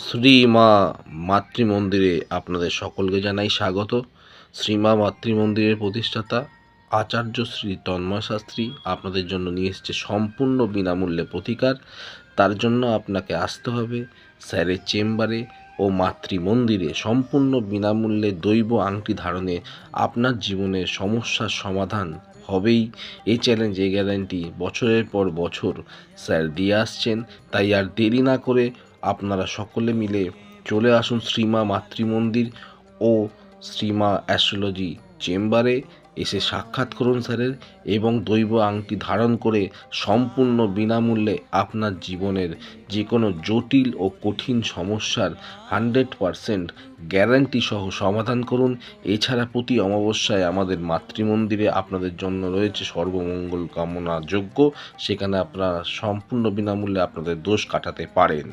শ্রীমা মাতৃমন্দিরে আপনাদের সকলকে জানাই স্বাগত। শ্রীমা মাতৃমন্দিরের প্রতিষ্ঠাতা আচার্য শ্রী তন্ময় শাস্ত্রী আপনাদের জন্য নিয়ে এসেছে সম্পূর্ণ বিনামূল্যে প্রতিকার। তার জন্য আপনাকে আসতে হবে স্যারের চেম্বারে ও মাতৃমন্দিরে সম্পূর্ণ বিনামূল্যে দৈব আংটি ধারণে আপনার জীবনের সমস্যার সমাধান হবেই। এই চ্যালেঞ্জ এই গ্যারান্টি বছরের পর বছর স্যার দিয়ে আসছেন। তাই আর দেরি না করে আপনারা সকলে মিলে চলে আসুন শ্রীমা মাতৃমন্দির ও শ্রীমা অ্যাস্ট্রোলজি চেম্বারে এসে সাক্ষাৎ করুন স্যারের এবং দৈব আংটি ধারণ করে সম্পূর্ণ বিনামূল্যে আপনার জীবনের যে কোনো জটিল ও কঠিন সমস্যার হান্ড্রেড পারসেন্ট গ্যারান্টি সহ সমাধান করুন। এছাড়া প্রতি অমাবস্যায় আমাদের মাতৃমন্দিরে আপনাদের জন্য রয়েছে সর্বমঙ্গল কামনা যোগ্য সেখানে আপনারা সম্পূর্ণ বিনামূল্যে আপনাদের দোষ কাটাতে পারেন।